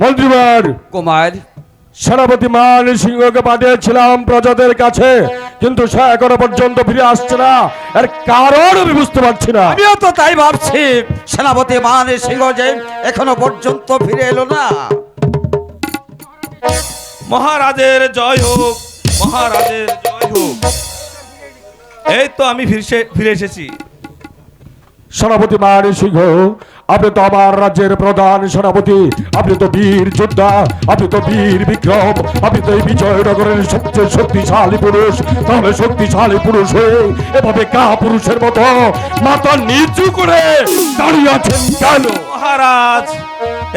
মন্ত্রীবার কুমার। সেনাপতি মান সিংহকে পাঠিয়েছিলাম প্রজাদের কাছে কিন্তু সে এখনও পর্যন্ত ফিরে আসছে না। এর কারণ আমি বুঝতে পারছি না। আমিও তো তাই ভাবছি সেনাপতি মান সিংহ যে এখনও পর্যন্ত ফিরে এলো না। মহারাজের জয় হোক মহারাজের এই তো আমি ফিরে ফিরে এসেছি। সেনাপতি মান সিংহ আপনি তো আমার রাজ্যের প্রধান সেনাপতি। আপনি তো বীর যোদ্ধা আপনি তো বীর বিক্রম আপনি তো এই বিজয়নগরের সবচেয়ে শক্তিশালী পুরুষ। তাহলে শক্তিশালী পুরুষ হয়ে এভাবে কা পুরুষের মতো মাথা নিচু করে দাঁড়িয়ে আছেন কেন? মহারাজ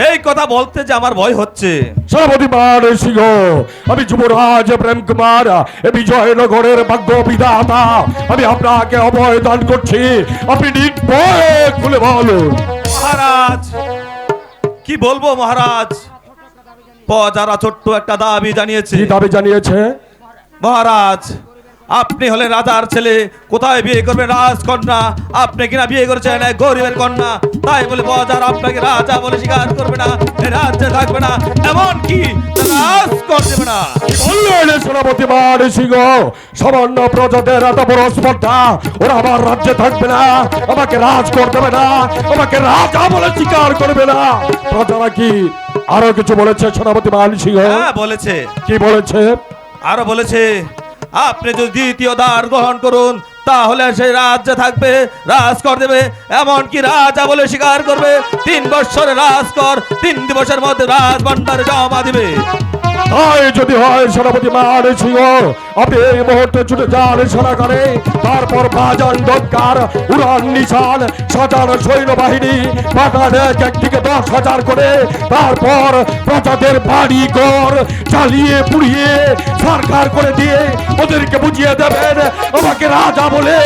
এই কথা বলতে যে আমার ভয় হচ্ছে। সেনাপতি মান সিংহ আমি যুবরাজ প্রেম কুমার এ বিজয়নগরের ভাগ্য বিধাতা আমি আপনাকে অভয় দান করছি আপনি নির্ভয়ে খুলে বলুন। মহারাজ কি বলব মহারাজ? যারা ছোট্ট একটা দাবি জানিয়েছে। দাবি জানিয়েছে? মহারাজ আপনি হলে রাজার ছেলে কোথায় বিয়ে করবেন রাজকন্যা? আপনি কিনা বিয়ে করেছেন এক গরিবের কন্যা? তাই বলে বাজার আপনাকে রাজা বলে স্বীকার করবে না রাজ্যে থাকবে না এমন কি রাজ কর দেবে না। বললেন সেনাপতি মান সিংহ? সামান্য প্রজাদের এত বড় স্পর্ধা ওরা আমার রাজ্যে থাকবে না আমাকে রাজ করতে দেবে না আমাকে রাজা বলে স্বীকার করবে না। প্রজারা কি আরও কিছু বলেছে সেনাপতি মান সিংহ? হ্যাঁ বলেছে। কি বলেছে? আরও বলেছে আপনি যদি দ্বিতীয় দ্বার গ্রহণ করুন, তাহলে সেই রাজ্যে থাকবে রাজ কর দেবে, এমনকি রাজা বলে স্বীকার করবে, তিন বছরের রাজ কর তিন দিবসের মধ্যে রাজ ভান্ডারে জমা দিবে। তাই যদি হয়, সেনাপতি মান সিংহ আপনি এই মুহূর্তে ছুটে যান সেনাগারে। তারপর বাজান দরকার, উড়ান নিশান সাজান সৈন্যবাহিনী। পাঠান এক একদিকে দশ হাজার করে। তারপর প্রজাদের বাড়ি ঘর চালিয়ে পুড়িয়ে, সরকার করে দিয়ে ওদেরকে বুঝিয়ে দেবেন। আমাকে রাজা বলে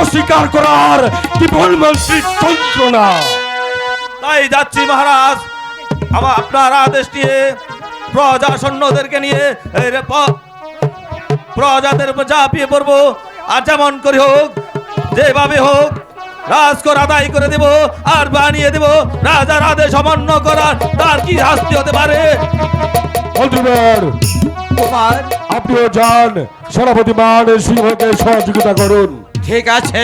অস্বীকার করার কি বলবেন যন্ত্রণা তাই যাচ্ছি মহারাজ, আমার আপনার আদেশ নিয়ে প্রজা সৈন্যদেরকে নিয়ে প্রজাদের উপর ঝাঁপিয়ে পড়ব। আর যেমন করে হোক যেভাবে হোক রাজকর আদায় করে দেব আর বানিয়ে দেব। রাজার আদেশ অমান্য করার তার কি শাস্তি হতে পারে? আপনিও যান। সেনাপতি মান সিংহকে সহযোগিতা করুন। ঠিক আছে,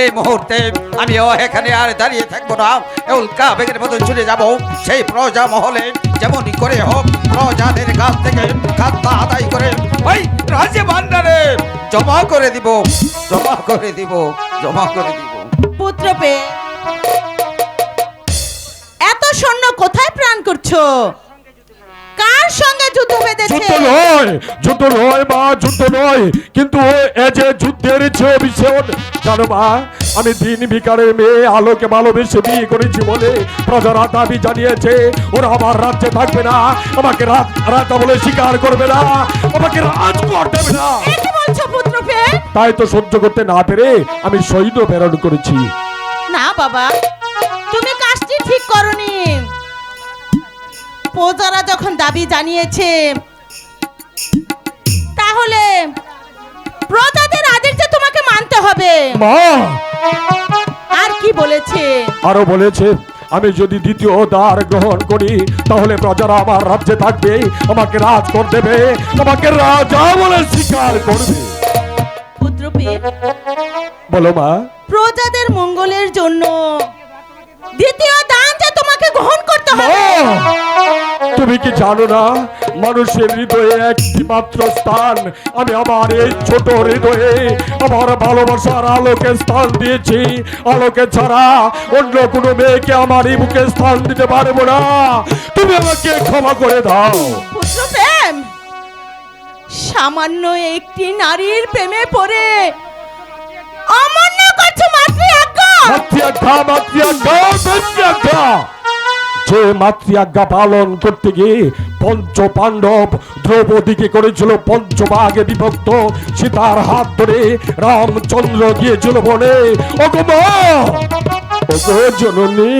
এই মুহূর্তে আমিও এখানে আর দাঁড়িয়ে থাকব না। উল্কা বেগের মতো ছুটে যাব। সেই প্রজা মহলে যেমনই করে হোক, প্রজাদের কাছ থেকে খাদ্য আদায় করে ওই রাজ্য ভান্ডারে জমা করে দিব, জমা করে দিব, জমা করে দিব। পুত্র পেয়ে এত সৈন্য কোথায় প্রাণ করছ? যুদ্ধ বেঁধেছে। যুদ্ধ নয় যুদ্ধ নয় মা যুদ্ধ নয়। কিন্তু এ যে যুদ্ধের চেয়ে ভীষণ জানো মা আমি দিন মেয়ে আলোকে ভালোবেসে বিয়ে করেছি বলে প্রজারা দাবি জানিয়েছে। ওরা আমার রাজ্যে থাকবে না আমাকে রাত রাজা বলে স্বীকার করবে না আমাকে রাজ দেবে না। তাই তো সহ্য করতে না পেরে আমি সৈন্য প্রেরণ করেছি। না বাবা প্রজারা যখন দাবি জানিয়েছে তাহলে প্রজাদের আদেশ যে তোমাকে মানতে হবে। আর কি বলেছে? আরও বলেছে আমি যদি দ্বিতীয় দ্বার গ্রহণ করি তাহলে প্রজারা আমার রাজ্যে থাকবে আমাকে রাজ কর দেবে আমাকে রাজা বলে স্বীকার করবে। বলো মা। প্রজাদের মঙ্গলের জন্য দ্বিতীয় দান যে তোমাকে গ্রহণ করতে হবে। তুমি কি জানো না? মানুষের হৃদয়ে একটি মাত্র স্থান। আমি আমার এই ছোট হৃদয়ে আমার ভালোবাসার আলোকে স্থান দিয়েছি। আলোকে ছাড়া অন্য কোনো মেয়েকে আমার এই বুকে স্থান দিতে পারব না। তুমি আমাকে ক্ষমা করে দাও। সামান্য একটি নারীর প্রেমে পড়ে অমান্য করছ মাতৃ আজ্ঞা মাতৃআজ্ঞা মাতৃআজ্ঞা মাতৃআজ্ঞা। যে মাতৃআজ্ঞা পালন করতে গিয়ে পঞ্চ পাণ্ডব দ্রৌপদীকে করেছিল পঞ্চভাগে বিভক্ত সীতার হাত ধরে রামচন্দ্র গিয়েছিল বনে। ওগো জননী!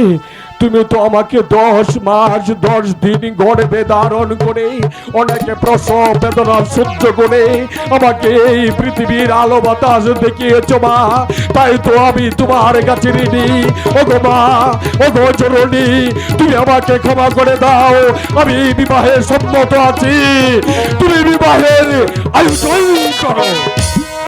তুমি তো আমাকে দশ মাস, দশ দিন গর্ভে ধারণ করে, অনেকে প্রসব বেদনা সহ্য করে আমাকে এই পৃথিবীর আলো বাতাস দেখিয়েছ মা। তাই তো আমি তোমার কাছে ঋণী। ও গো মা ও গো জরুরি তুমি আমাকে ক্ষমা করে দাও। আমি বিবাহে সম্মত আছি। তুমি বিবাহের আয়োজন করো।